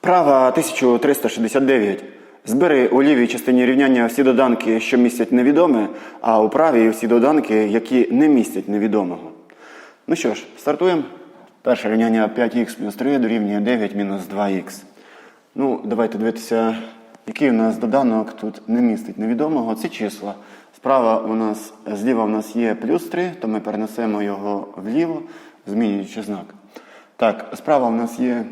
Вправа 1369. Збери у лівій частині рівняння всі доданки, що містять невідоме, а у правій всі доданки, які не містять невідомого. Ну що ж, стартуємо. Перше рівняння 5х плюс 3 дорівнює 9 мінус 2х. Ну, давайте дивитися, який у нас доданок тут не містить невідомого. Це числа. Справа у нас, зліва у нас є плюс 3, то ми перенесемо його вліво, змінюючи знак. Так, справа у нас є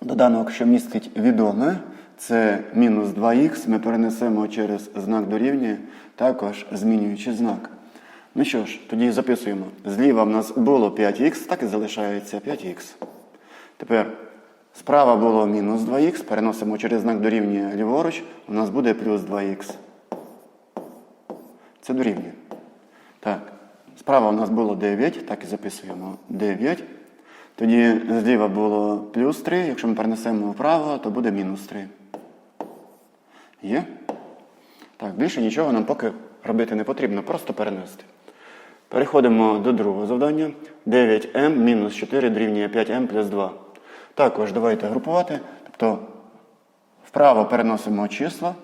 доданок, що містить відоме. Це мінус 2х. Ми перенесемо через знак дорівнює, також змінюючи знак. Ну що ж, тоді записуємо. Зліва в нас було 5х, так і залишається 5х. Тепер справа було мінус 2х, переносимо через знак дорівнює ліворуч, у нас буде плюс 2х. Це дорівнює. Так, справа у нас було 9, так і записуємо 9. Тоді зліва було плюс 3, якщо ми перенесемо вправо, то буде мінус 3. Є? Так, більше нічого нам поки робити не потрібно, просто перенести. Переходимо до другого завдання. 9m мінус 4 дорівнює 5m плюс 2. Також давайте групувати. Тобто вправо переносимо числа.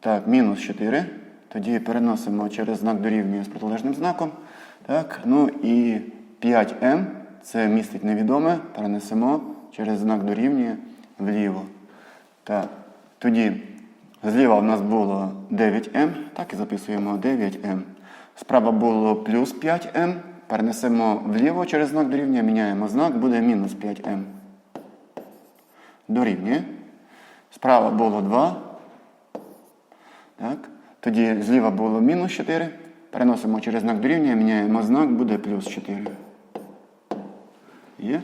Так, мінус 4. Тоді переносимо через знак дорівнює з протилежним знаком. Так, ну і 5m це містить невідоме. Перенесемо через знак дорівнює вліво. Так, тоді зліва в нас було 9m, так і записуємо 9m. Справа було плюс 5m. Перенесемо вліво через знак дорівнює, міняємо знак, буде мінус 5m. Дорівнює. Справа було 2. Так. Тоді зліва було мінус 4. Переносимо через знак дорівнює, міняємо знак, буде плюс 4. Є.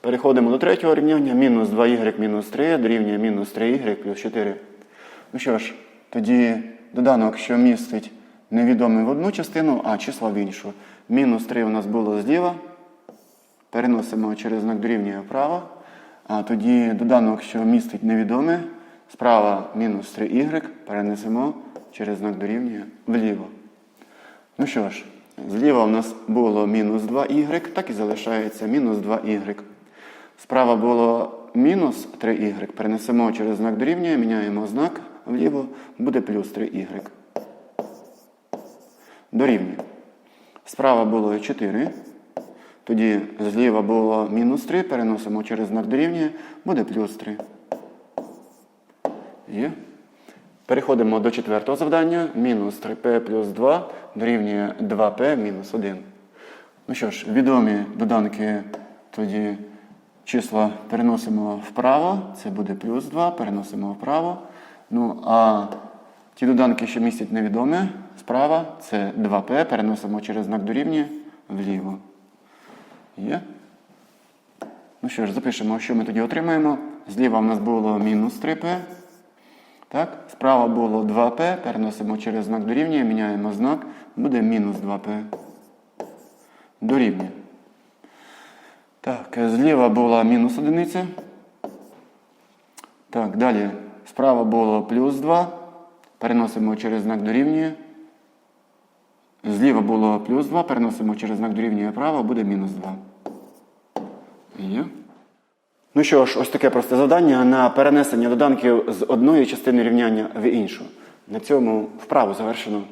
Переходимо до третього рівняння. Мінус 2y мінус 3 дорівнює мінус 3y плюс 4. Ну що ж, тоді доданок, що містить невідомий в одну частину, а числа в іншу. Мінус 3 у нас було зліва. Переносимо через знак дорівнює вправо. А тоді доданок, що містить невідоме, справа мінус 3y, перенесемо через знак дорівнює вліво. Ну що ж, зліва у нас було мінус 2y, так і залишається мінус 2y. Справа було мінус 3y, перенесемо через знак дорівнює, міняємо знак вліво, буде плюс 3y. Дорівнює. Справа було 4. Тоді зліва було мінус 3, переносимо через знак дорівнює, буде плюс 3. Є. Переходимо до четвертого завдання. Мінус 3p плюс 2 дорівнює 2p мінус 1. Ну що ж, відомі доданки тоді числа переносимо вправо. Це буде плюс 2, переносимо вправо. Ну, а ті доданки, що містять невідоме, справа це 2p, переносимо через знак дорівнює вліво. Є? Ну що ж, запишемо, що ми тоді отримаємо. Зліва в нас було мінус 3p. Так? Справа було 2p, переносимо через знак дорівнює, міняємо знак, буде мінус 2p. Дорівнює. Так, зліва була мінус одиниця. Так, далі. Справа було плюс 2. Переносимо через знак дорівнює. Зліва було плюс 2, переносимо через знак дорівнює право, буде мінус 2. Є. Ну що ж, ось таке просте завдання на перенесення доданків з одної частини рівняння в іншу. На цьому вправу завершено.